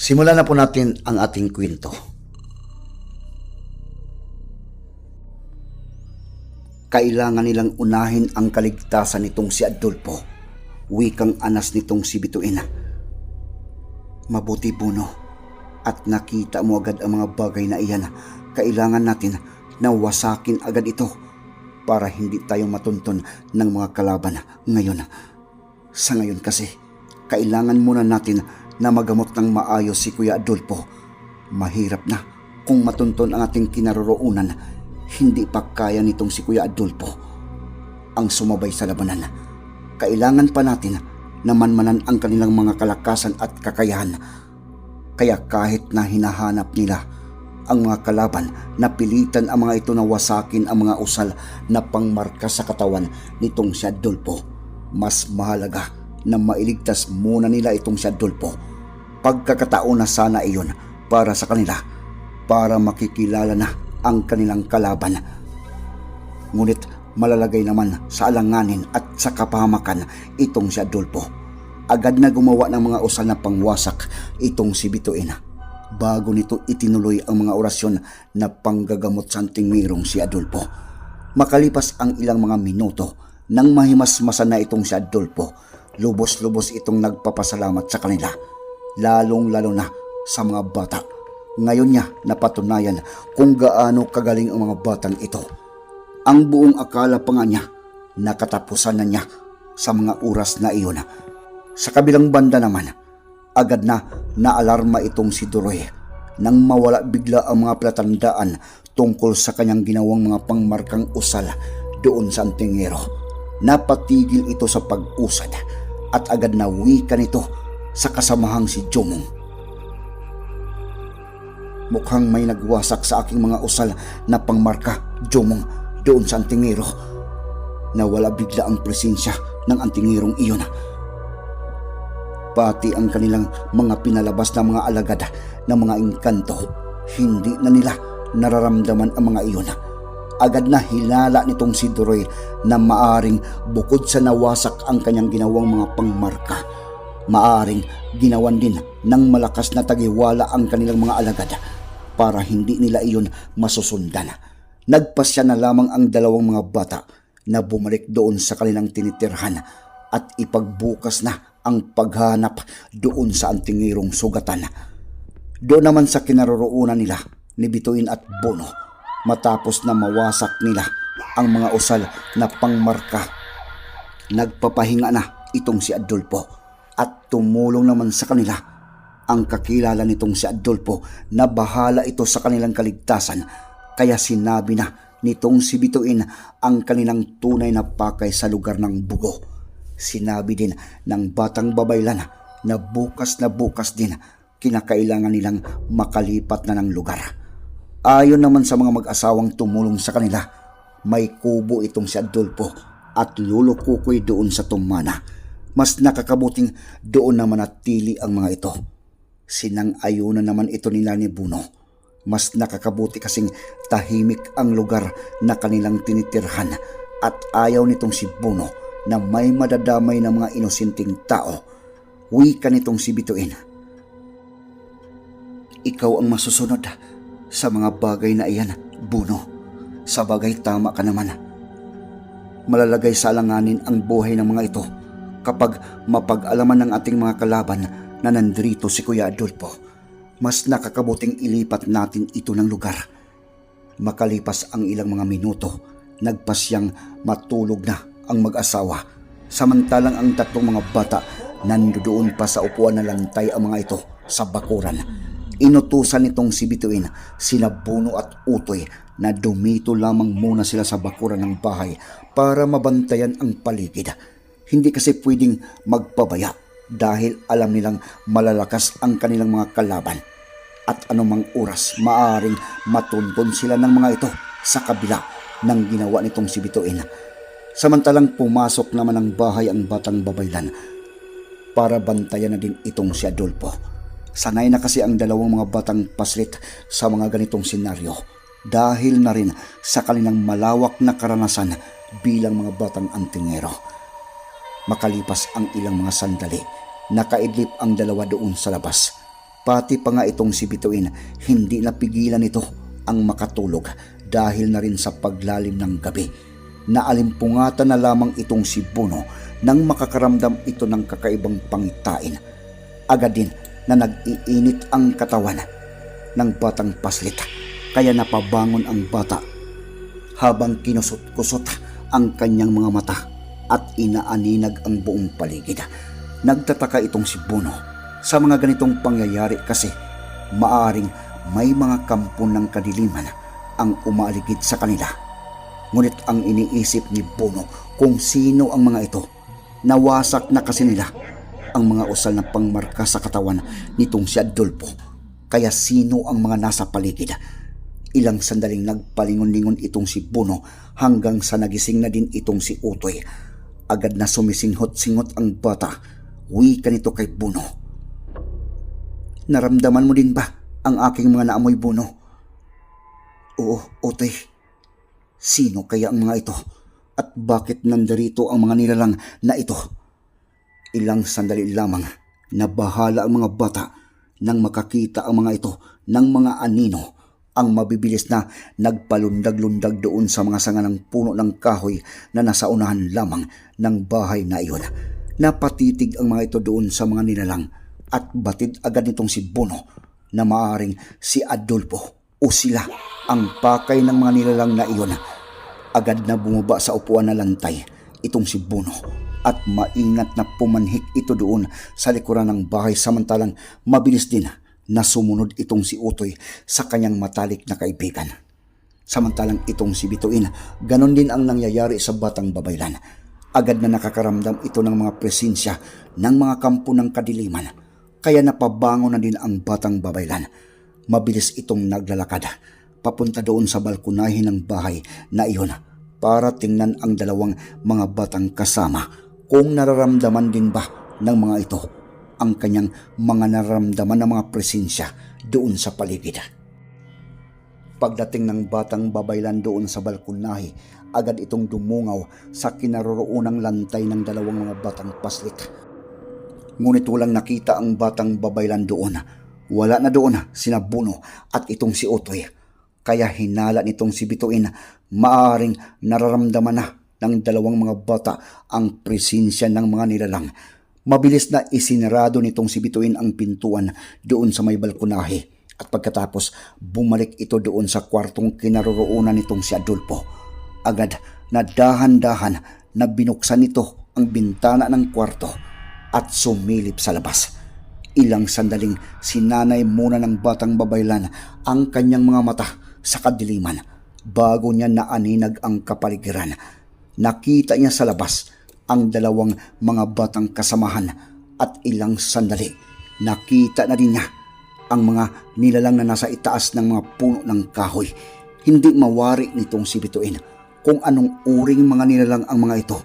Simulan na po natin ang ating kwento. Kailangan nilang unahin ang kaligtasan nitong si Adolfo, wikang anas nitong si Bituina. Mabuti puno at nakita mo agad ang mga bagay na iyan. Kailangan natin na wasakin agad ito para hindi tayo matunton ng mga kalaban ngayon. Sa ngayon kasi, kailangan muna natin na magamot ng maayos si Kuya Adolfo. Mahirap na kung matunton ang ating kinaroroonan, hindi pa kaya nitong si Kuya Adolfo ang sumabay sa labanan. Kailangan pa natin na manmanan ang kanilang mga kalakasan at kakayahan. Kaya kahit na hinahanap nila ang mga kalaban, napilitan ang mga ito na wasakin ang mga usal na pangmarka sa katawan nitong si Adolfo. Mas mahalaga na mailigtas muna nila itong si Adolfo. Pagkakataon na sana iyon para sa kanila, para makikilala na ang kanilang kalaban. Ngunit malalagay naman sa alanganin at sa kapahamakan itong si Adolfo. Agad na gumawa ng mga usal na pangwasak itong si Bituin. Bago nito itinuloy ang mga orasyon na panggagamot sa antingmirong si Adolfo. Makalipas ang ilang mga minuto nang mahimasmasan na itong si Adolfo, lubos-lubos itong nagpapasalamat sa kanila, lalong-lalo na sa mga bata. Ngayon niya napatunayan kung gaano kagaling ang mga batang ito. Ang buong akala pa nga niya, nakatapusan na niya sa mga oras na iyon. Sa kabilang banda naman, agad na naalarma itong si Duroy nang mawala bigla ang mga palatandaan tungkol sa kanyang ginawang mga pangmarkang usal doon sa Antingero. Napatigil ito sa pag-usad at agad na wika nito sa kasamahang si Jomong. Mukhang may nagwasak sa aking mga usal na pangmarka, Jomong, doon sa Antingero. Nawala bigla ang presensya ng Antingirong iyon pati ang kanilang mga pinalabas na mga alagad na mga engkanto, hindi na nila nararamdaman ang mga iyon. Agad na hilala nitong si Duroy na maaring bukod sa nawasak ang kanyang ginawang mga pangmarka, maaring ginawan din ng malakas na tagiwala ang kanilang mga alagad para hindi nila iyon masusundan. Nagpasya na lamang ang dalawang mga bata na bumalik doon sa kanilang tinitirhan at ipagbukas na ang paghanap doon sa antingirong sugatan. Doon naman sa kinaroroonan nila ni Bituin at Bono matapos na mawasak nila ang mga usal na pangmarka. Nagpapahinga na itong si Adolfo at tumulong naman sa kanila ang kakilala nitong si Adolfo na bahala ito sa kanilang kaligtasan kaya sinabi na nitong si Bituin ang kanilang tunay na pakay sa lugar ng bugo sinabi din ng batang babaylan na bukas na bukas din kinakailangan nilang makalipat na ng lugar. Ayon naman sa mga mag-asawang tumulong sa kanila, may kubo itong si Adolfo at lulukukoy doon sa tumana. Mas nakakabuting doon na manatili ang mga ito. Sinang ayunan naman ito ni Buno. Mas nakakabuti kasing tahimik ang lugar na kanilang tinitirhan at ayaw nitong si Buno na may madadamay ng mga inosinting tao. Wika nitong si Bituin. Ikaw ang masusunod sa mga bagay na iyan, Buno. Sa bagay tama ka naman. Malalagay sa alanganin ang buhay ng mga ito kapag mapag-alaman ng ating mga kalaban na nandrito si Kuya Adolfo. mas nakakabuting ilipat natin ito ng lugar. Makalipas ang ilang mga minuto, nagpasyang matulog na ang mag-asawa. Samantalang ang tatlong mga bata nandoon pa sa upuan na lantay ang mga ito sa bakuran. Inutusan nitong si Bituin, sina Buno at Utoy na dumito lamang muna sila sa bakuran ng bahay para mabantayan ang paligid. Hindi kasi pwedeng magpabaya dahil alam nilang malalakas ang kanilang mga kalaban at anumang oras maaring matuntun sila ng mga ito sa kabila ng ginawa nitong si Bituin. Samantalang pumasok naman ng bahay ang batang babaylan para bantayan na din itong si Adolfo. Sanay na kasi ang dalawang mga batang paslit sa mga ganitong senaryo dahil na rin sa kanilang malawak na karanasan bilang mga batang antingero. Makalipas ang ilang mga sandali, nakaidlip ang dalawa doon sa labas. Pati pa nga itong si Bituin, hindi napigilan ito ang makatulog dahil na rin sa paglalim ng gabi. Naalimpungatan na lamang itong si Bono nang makakaramdam ito ng kakaibang pangitain. Agad din na nag-iinit ang katawan ng batang paslit kaya napabangon ang bata habang kinusot-kusot ang kanyang mga mata at inaaninag ang buong paligid. Nagtataka itong si Bono sa mga ganitong pangyayari kasi maaring may mga kampo ng kadiliman ang umaaligid sa kanila. Ngunit ang iniisip ni Bono kung sino ang mga ito, nawasak na kasi nila ang mga usal na pangmarka sa katawan nitong si Adolfo. Kaya sino ang mga nasa paligid? Ilang sandaling nagpalingon-lingon itong si Bono hanggang sa nagising na din itong si Utoy. Agad na sumisinghot-singhot ang bata. Wika nito kay Bono. Naramdaman mo din ba ang aking mga naamoy Bono? Oo, Utoy. Sino kaya ang mga ito? At bakit nandarito ang mga nilalang na ito? Ilang sandali lamang nabahala ang mga bata nang makakita ang mga ito ng mga anino ang mabibilis na nagpalundag-lundag doon sa mga sanga ng puno ng kahoy na nasa unahan lamang ng bahay na iyon. Napatitig ang mga ito doon sa mga nilalang at batid agad nitong si Bono na maaring si Adolfo o sila ang pakay ng mga nilalang na iyon. Agad na bumaba sa upuan na lantay itong si Bono at maingat na pumanhik ito doon sa likuran ng bahay samantalang mabilis din na sumunod itong si Utoy sa kanyang matalik na kaibigan. Samantalang itong si Bituin, ganon din ang nangyayari sa batang babaylan. Agad na nakakaramdam ito ng mga presensya ng mga kampo ng kadiliman, kaya napabango na din ang batang babaylan. Mabilis itong naglalakad, papunta doon sa balkonahin ng bahay na iyon para tingnan ang dalawang mga batang kasama kung nararamdaman din ba ng mga ito ang kanyang mga nararamdaman ng mga presensya doon sa paligid. Pagdating ng batang babaylan doon sa balkonahe, agad itong dumungaw sa kinaroroonang lantay ng dalawang mga batang paslit. Ngunit walang nakita ang batang babaylan doon. Wala na doon sina Buno at itong si Otoy. Kaya hinala nitong si Bituin, maaring nararamdaman na ng dalawang mga bata ang presensya ng mga nilalang. Mabilis na isinarado nitong si Bituin ang pintuan doon sa may balkonahe at pagkatapos bumalik ito doon sa kwartong kinaroroonan nitong si Adolfo. Agad na dahan-dahan na binuksan nito ang bintana ng kwarto at sumilip sa labas. Ilang sandaling sinanay muna ng batang babaylan ang kanyang mga mata sa kadiliman bago niya naaninag ang kapaligiran. Nakita niya sa labas ang dalawang mga batang kasamahan at ilang sandali. Nakita na din niya ang mga nilalang na nasa itaas ng mga puno ng kahoy. Hindi mawari nitong si Bituin kung anong uring mga nilalang ang mga ito.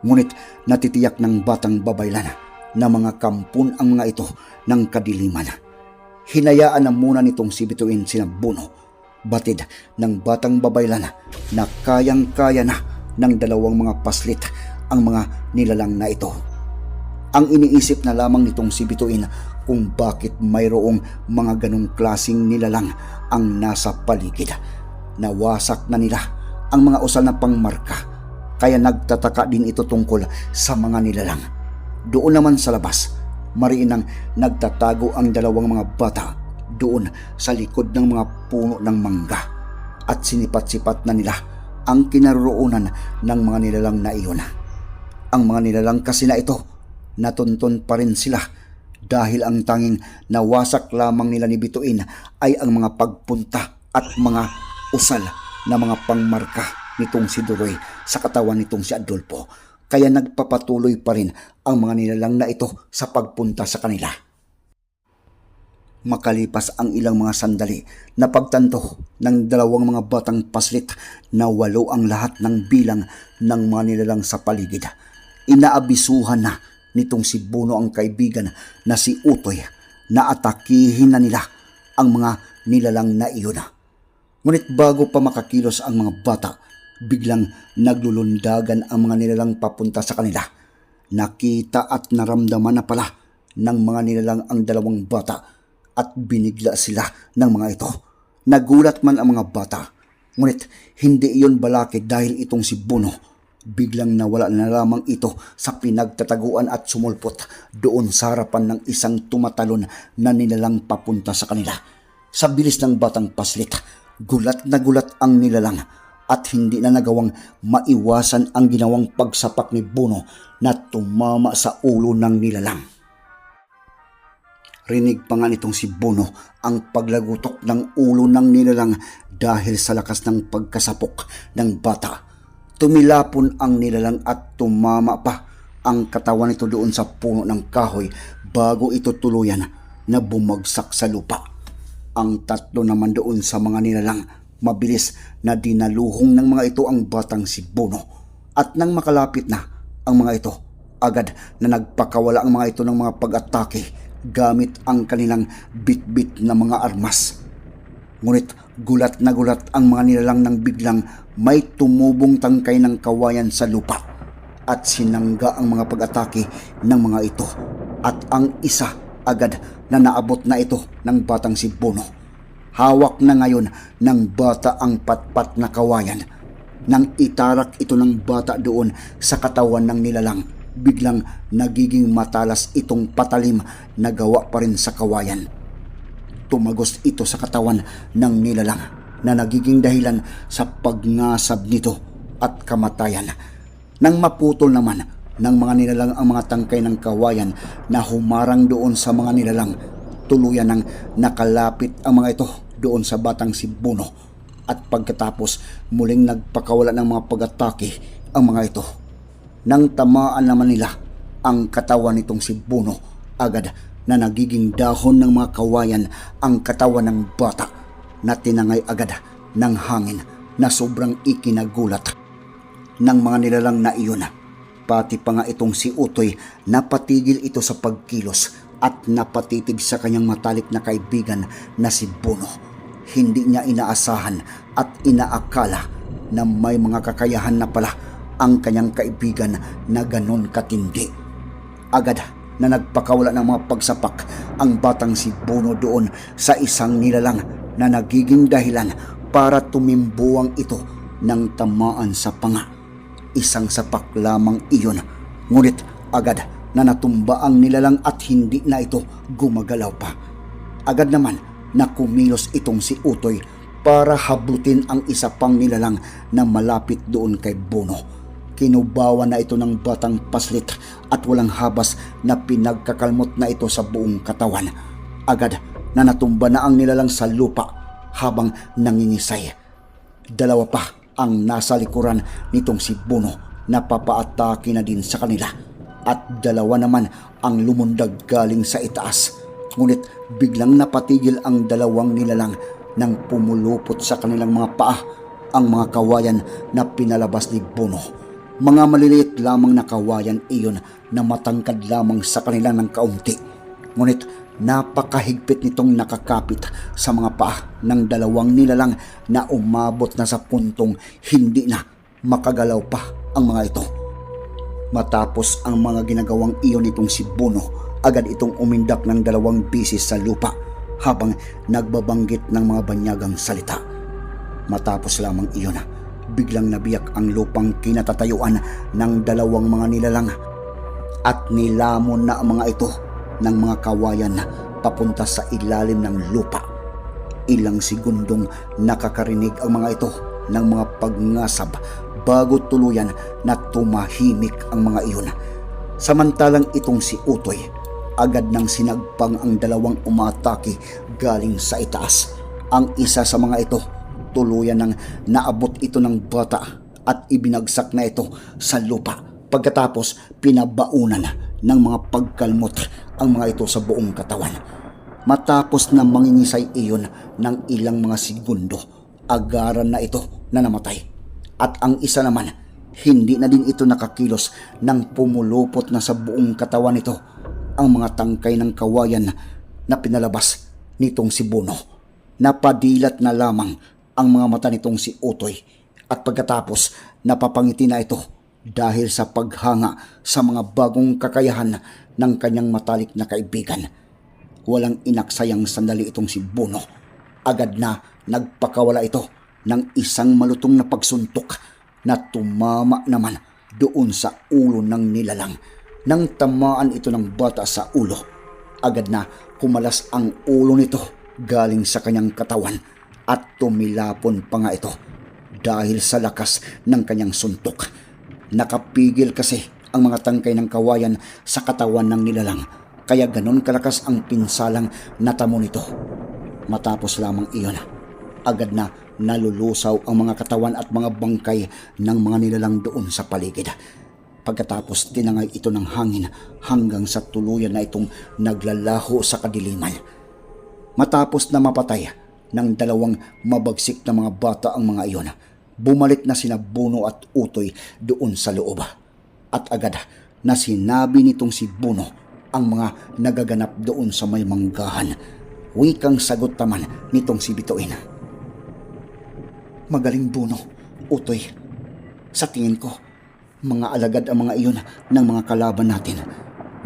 Ngunit natitiyak ng batang babaylan na mga kampun ang mga ito ng kadiliman. Hinayaan na muna nitong si Bituin sina Buno, batid ng batang babaylan na kayang-kaya na ng dalawang mga paslit ang mga nilalang na ito. Ang iniisip na lamang nitong si Bituin kung bakit mayroong mga ganong klasing nilalang ang nasa paligid. Nawasak na nila ang mga usal na pangmarka kaya nagtataka din ito tungkol sa mga nilalang. Doon naman sa labas, mariin ang nagtatago ang dalawang mga bata doon sa likod ng mga puno ng mangga at sinipat-sipat na nila ang kinaroroonan ng mga nilalang na iyon. Ang mga nilalang kasi na ito, natuntun pa rin sila dahil ang tanging nawasak lamang nila ni Bituin ay ang mga pagpunta at mga usal na mga pangmarka nitong si Duroy sa katawan nitong si Adolfo. Kaya nagpapatuloy pa rin ang mga nilalang na ito sa pagpunta sa kanila. Makalipas ang ilang mga sandali, napagtanto ng dalawang mga batang paslit na walo ang lahat ng bilang ng mga nilalang sa paligid. Inaabisuhan na nitong si Buno ang kaibigan na si Utoy na atakihin na nila ang mga nilalang na iyon. Ngunit bago pa makakilos ang mga bata, biglang naglulundagan ang mga nilalang papunta sa kanila. Nakita at naramdaman na pala ng mga nilalang ang dalawang bata at binigla sila ng mga ito. Nagulat man ang mga bata, ngunit hindi iyon balakid dahil itong si Buno. Biglang nawala na lamang ito sa pinagtataguan at sumulpot doon sa harapan ng isang tumatalon na nilalang papunta sa kanila. Sa bilis ng batang paslit, gulat na gulat ang nilalang at hindi na nagawang maiwasan ang ginawang pagsapak ni Buno na tumama sa ulo ng nilalang. Rinig pa nga nitong si Bono ang paglagutok ng ulo ng nilalang dahil sa lakas ng pagkasapok ng bata. Tumilapon ang nilalang at tumama pa ang katawan nito doon sa puno ng kahoy bago ito tuluyan na bumagsak sa lupa. Ang tatlo naman doon sa mga nilalang mabilis na dinaluhong ng mga ito ang batang si Bono. At nang makalapit na ang mga ito, agad na nagpakawala ang mga ito ng mga pag-atake gamit ang kanilang bit-bit na mga armas. Ngunit gulat na gulat ang mga nilalang nang biglang may tumubong tangkay ng kawayan sa lupa at sinangga ang mga pag-atake ng mga ito at ang isa agad na naabot na ito ng batang si Bono. Hawak na ngayon ng bata ang patpat na kawayan. Nang itarak ito ng bata doon sa katawan ng nilalang, biglang nagiging matalas itong patalim na gawa pa rin sa kawayan. Tumagos ito sa katawan ng nilalang na nagiging dahilan sa pagngasab nito at kamatayan. Nang maputol naman ng mga nilalang ang mga tangkay ng kawayan na humarang doon sa mga nilalang, tuluyan ng nakalapit ang mga ito doon sa batang si Bono at pagkatapos muling nagpakawala ng mga pag-atake ang mga ito nang tamaan naman nila ang katawan nitong si Bono agad na nagiging dahon ng mga kawayan ang katawan ng bata na tinangay agad ng hangin na sobrang ikinagulat ng mga nilalang na iyon. Pati pa nga itong si Utoy napatigil ito sa pagkilos at napatitig sa kanyang matalik na kaibigan na si Bono. Hindi niya inaasahan at inaakala na may mga kakayahan na pala ang kanyang kaibigan na ganon katindi. Agad na nagpakawala ng mga pagsapak ang batang si Bono doon sa isang nilalang na nagiging dahilan para tumimbuang ito ng tamaan sa panga. Isang sapak lamang iyon, ngunit agad na natumba ang nilalang at hindi na ito gumagalaw pa. Agad naman na kumilos itong si Utoy para hablutin ang isa pang nilalang na malapit doon kay Bono Kinubawan na ito ng batang paslit at walang habas na pinagkakalmot na ito sa buong katawan. Agad na natumba na ang nilalang sa lupa habang nangingisay. Dalawa pa ang nasa likuran nitong si Bono na papaatake na din sa kanila at dalawa naman ang lumundag galing sa itaas. Ngunit biglang napatigil ang dalawang nilalang nang pumulupot sa kanilang mga paa ang mga kawayan na pinalabas ni Bono. Mga maliliit lamang na kawayan iyon na matangkad lamang sa kanila ng kaunti. Ngunit napakahigpit nitong nakakapit sa mga paa ng dalawang nilalang na umabot na sa puntong hindi na makagalaw pa ang mga ito. Matapos ang mga ginagawang iyon nitong si Bono, agad itong umindak ng dalawang bisis sa lupa habang nagbabanggit ng mga banyagang salita. Matapos lamang iyon, biglang nabiyak ang lupang kinatatayuan ng dalawang mga nilalang at nilamon na ang mga ito ng mga kawayan papunta sa ilalim ng lupa. Ilang segundong nakakarinig ang mga ito ng mga pagngasab bago tuluyan na tumahimik ang mga iyon. Samantalang itong si Utoy, agad nang sinagpang ang dalawang umatake galing sa itaas. Ang isa sa mga ito, tuluyan nang naabot ito ng bata at ibinagsak na ito sa lupa. Pagkatapos, pinabaunan ng mga pagkalmot ang mga ito sa buong katawan. Matapos na mangingisay iyon ng ilang mga segundo, agaran na ito na namatay. At ang isa naman, hindi na din ito nakakilos nang pumulupot na sa buong katawan nito ang mga tangkay ng kawayan na pinalabas nitong si Bono. Napadilat na lamang ang mga mata nitong si Utoy at pagkatapos napapangiti na ito dahil sa paghanga sa mga bagong kakayahan ng kanyang matalik na kaibigan. Walang inaksayang sandali itong si Bono. Agad na nagpakawala ito ng isang malutong na pagsuntok na tumama naman doon sa ulo ng nilalang. Nang tamaan ito ng bata sa ulo, agad na kumalas ang ulo nito galing sa kanyang katawan at tumilapon pa nga ito dahil sa lakas ng kanyang suntok. Nakapigil kasi ang mga tangkay ng kawayan sa katawan ng nilalang kaya ganon kalakas ang pinsalang natamo nito. Matapos lamang iyon, agad na nalulusaw ang mga katawan at mga bangkay ng mga nilalang doon sa paligid. Pagkatapos tinangay ito ng hangin hanggang sa tuluyan na itong naglalaho sa kadiliman. Matapos na mapatay ng dalawang mabagsik na mga bata ang mga iyon, bumalik na sina Buno at Utoy doon sa loob. At agad na sinabi nitong si Buno ang mga nagaganap doon sa may manggahan. Wikang sagot naman nitong si Bituin. Magaling Buno, Utoy. Sa tingin ko, mga alagad ang mga iyon ng mga kalaban natin.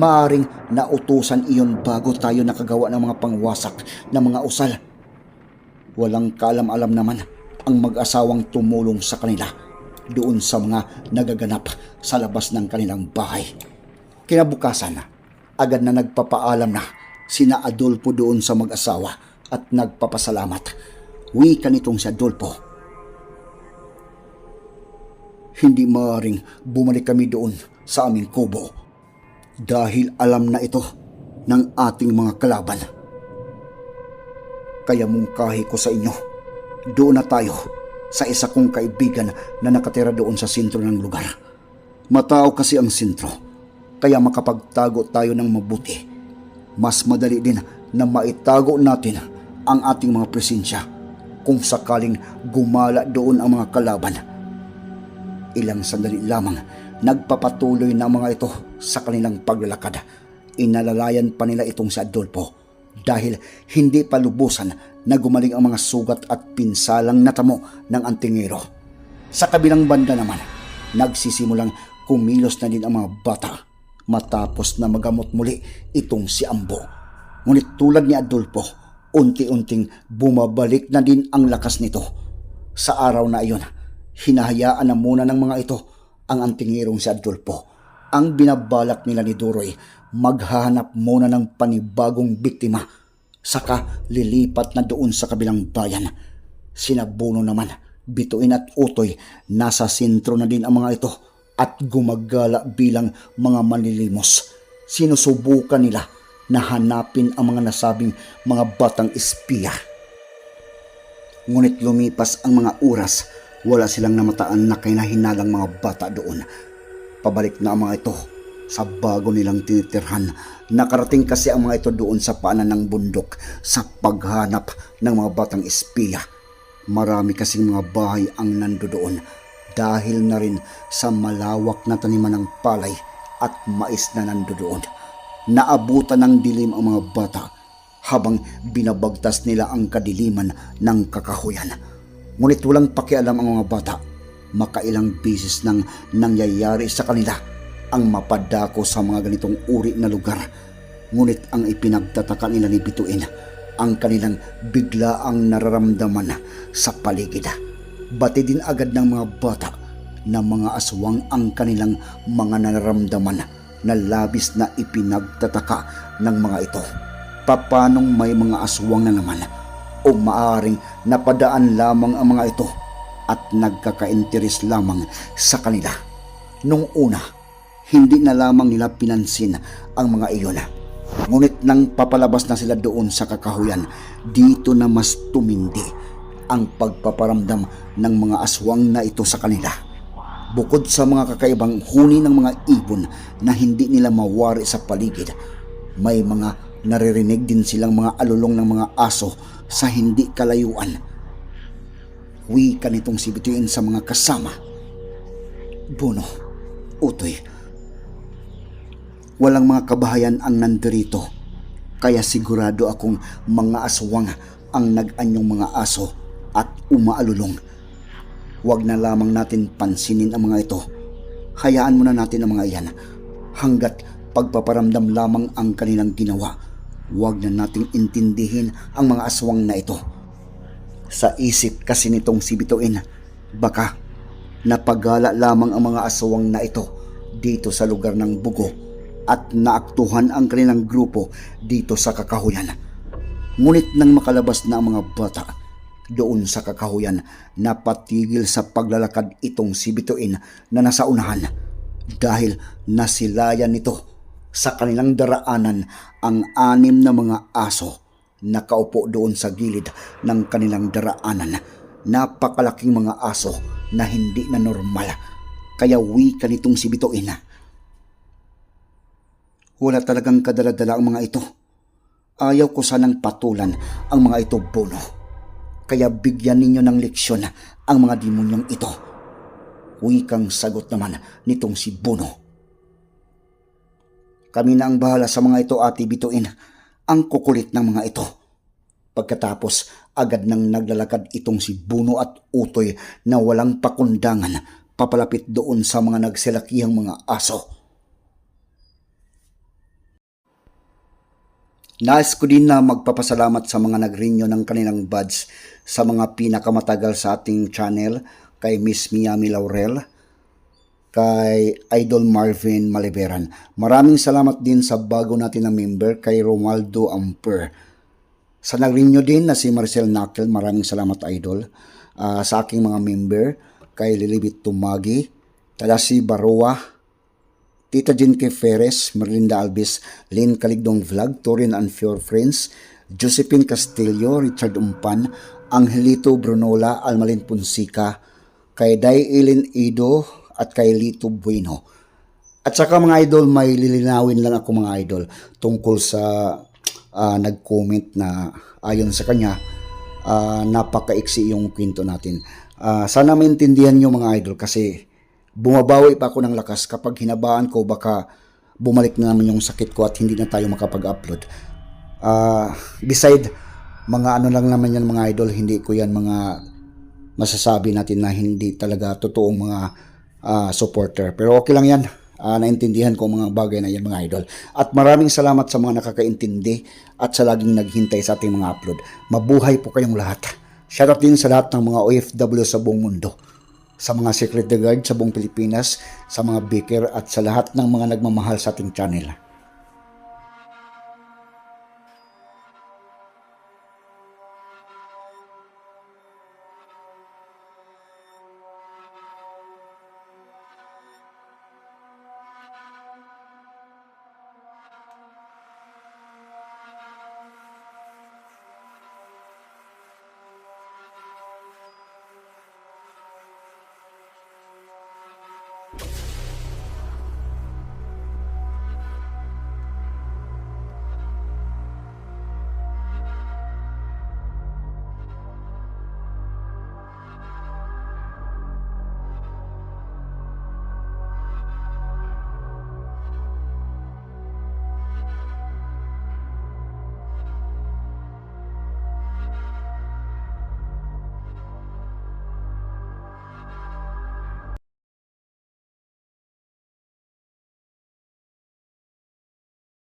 Maaring nautusan iyon bago tayo nakagawa ng mga pangwasak ng mga usal. Walang kaalam-alam naman ang mag-asawang tumulong sa kanila doon sa mga nagaganap sa labas ng kanilang bahay. Kinabukasan, agad na nagpapaalam na sina Adolfo doon sa mag-asawa at nagpapasalamat. Wika nitong si Adolfo hindi maaaring bumalik kami doon sa aming kubo dahil alam na ito ng ating mga kalaban. Kaya mungkahi ko sa inyo, doon na tayo sa isa kong kaibigan na nakatira doon sa sentro ng lugar. Matao kasi ang sentro, kaya makapagtago tayo ng mabuti. Mas madali din na maitago natin ang ating mga presensya kung sakaling gumala doon ang mga kalaban Ilang sandali lamang, nagpapatuloy na mga ito sa kanilang paglalakad. Inalalayan pa nila itong si Adolfo dahil hindi pa lubusan na gumaling ang mga sugat at pinsalang natamo ng antingero. Sa kabilang banda naman, nagsisimulang kumilos na din ang mga bata matapos na magamot muli itong si Ambo. Ngunit tulad ni Adolfo, unti-unting bumabalik na din ang lakas nito. Sa araw na iyon, hinahayaan na muna ng mga ito ang antingirong si Adolfo. Ang binabalak nila ni Duroy, maghahanap muna ng panibagong biktima, saka lilipat na doon sa kabilang bayan. Sinabuno naman, bituin at utoy, nasa sentro na din ang mga ito at gumagala bilang mga manilimos. Sinusubukan nila na hanapin ang mga nasabing mga batang espiya. Ngunit lumipas ang mga oras wala silang namataan na kinahinalang mga bata doon. Pabalik na ang mga ito sa bago nilang tinitirhan. Nakarating kasi ang mga ito doon sa paanan ng bundok sa paghanap ng mga batang espiya. Marami kasing mga bahay ang nando doon dahil na rin sa malawak na taniman ng palay at mais na nando doon. Naabutan ng dilim ang mga bata habang binabagtas nila ang kadiliman ng kakahuyan Ngunit walang pakialam ang mga bata. Makailang bisis nang nangyayari sa kanila ang mapadako sa mga ganitong uri na lugar. Ngunit ang ipinagtataka nila ni Bituin, ang kanilang bigla ang nararamdaman sa paligid. Bati din agad ng mga bata na mga aswang ang kanilang mga nararamdaman na labis na ipinagtataka ng mga ito. papanong may mga aswang na naman o maaring napadaan lamang ang mga ito at nagkakainteres lamang sa kanila. Nung una, hindi na lamang nila pinansin ang mga iyon. Ngunit nang papalabas na sila doon sa kakahuyan, dito na mas tumindi ang pagpaparamdam ng mga aswang na ito sa kanila. Bukod sa mga kakaibang huni ng mga ibon na hindi nila mawari sa paligid, may mga naririnig din silang mga alulong ng mga aso sa hindi kalayuan. Wika nitong si Bituin sa mga kasama. Bono, Utoy, walang mga kabahayan ang nandirito, kaya sigurado akong mga aswang ang nag-anyong mga aso at umaalulong. Huwag na lamang natin pansinin ang mga ito. Hayaan muna natin ang mga iyan hanggat pagpaparamdam lamang ang kanilang ginawa. Huwag na nating intindihin ang mga aswang na ito. Sa isip kasi nitong si Bituin, baka napagala lamang ang mga aswang na ito dito sa lugar ng Bugo at naaktuhan ang kanilang grupo dito sa kakahuyan. Ngunit nang makalabas na ang mga bata doon sa kakahuyan, napatigil sa paglalakad itong si Bituin na nasa unahan dahil nasilayan nito sa kanilang daraanan ang anim na mga aso nakaupo doon sa gilid ng kanilang daraanan. Napakalaking mga aso na hindi na normal. Kaya wika nitong si Bituin. Wala talagang kadaladala ang mga ito. Ayaw ko sanang patulan ang mga ito, Bono. Kaya bigyan ninyo ng leksyon ang mga demonyong ito. Wikang sagot naman nitong si Bono. Kami na ang bahala sa mga ito, Ate Bituin. Ang kukulit ng mga ito. Pagkatapos, agad nang naglalakad itong si Buno at Utoy na walang pakundangan papalapit doon sa mga nagsilakihang mga aso. Nais ko din na magpapasalamat sa mga nagrinyo ng kanilang buds sa mga pinakamatagal sa ating channel kay Miss Miami Laurel, kay Idol Marvin Maliberan. Maraming salamat din sa bago natin na member kay Romualdo Amper. Sa nagrinyo din na si Marcel Nakel, maraming salamat Idol. Ah, sa aking mga member, kay Lilibit Tumagi, Talasi Baroa, Tita Jinke Ferres, Merlinda Alvis, Lynn Kaligdong Vlog, Torin and Pure Friends, Josephine Castillo, Richard Umpan, Angelito Brunola, Almalin Punsica, kay Day Ilin Ido, at kay Lito Bueno. At saka mga idol, may lilinawin lang ako mga idol tungkol sa ah, nag-comment na ayon sa kanya, ah, napakaiksi yung kwento natin. Ah, sana maintindihan nyo mga idol kasi bumabawi pa ako ng lakas kapag hinabaan ko baka bumalik na naman yung sakit ko at hindi na tayo makapag-upload. Ah, beside, mga ano lang naman yan mga idol, hindi ko yan mga masasabi natin na hindi talaga totoong mga ah, supporter. Pero okay lang yan. Ah, naintindihan ko mga bagay na yan mga idol. At maraming salamat sa mga nakakaintindi at sa laging naghintay sa ating mga upload. Mabuhay po kayong lahat. Shoutout din sa lahat ng mga OFW sa buong mundo. Sa mga secret guard sa buong Pilipinas, sa mga baker at sa lahat ng mga nagmamahal sa ating channel.